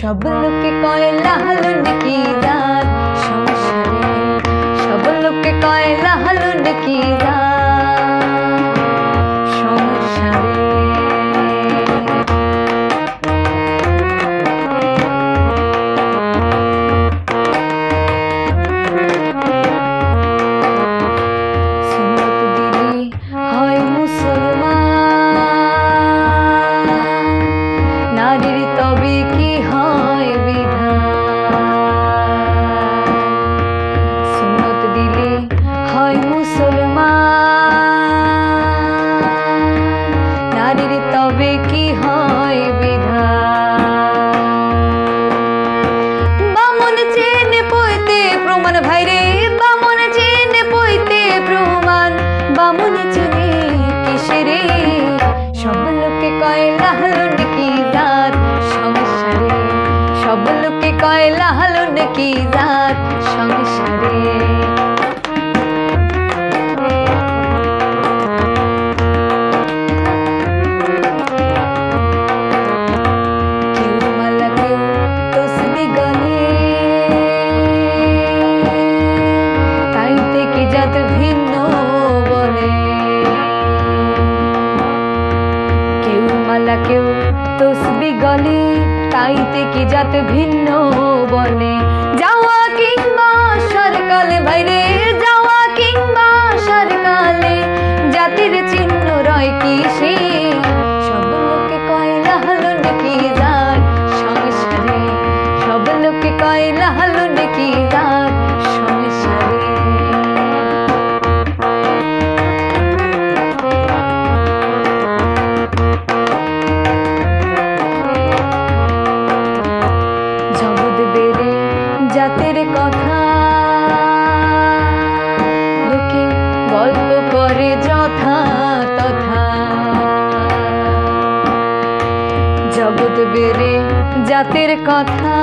সব লোকে কয় লালন নাকি জাত সব লোকে কয় লাহলন কি জাত সংসারে কেউ তসবি গলে তাই কি জাত ভিন্ন বলে করে যথা তথা। জগৎ বেড়ে জাতের কথা।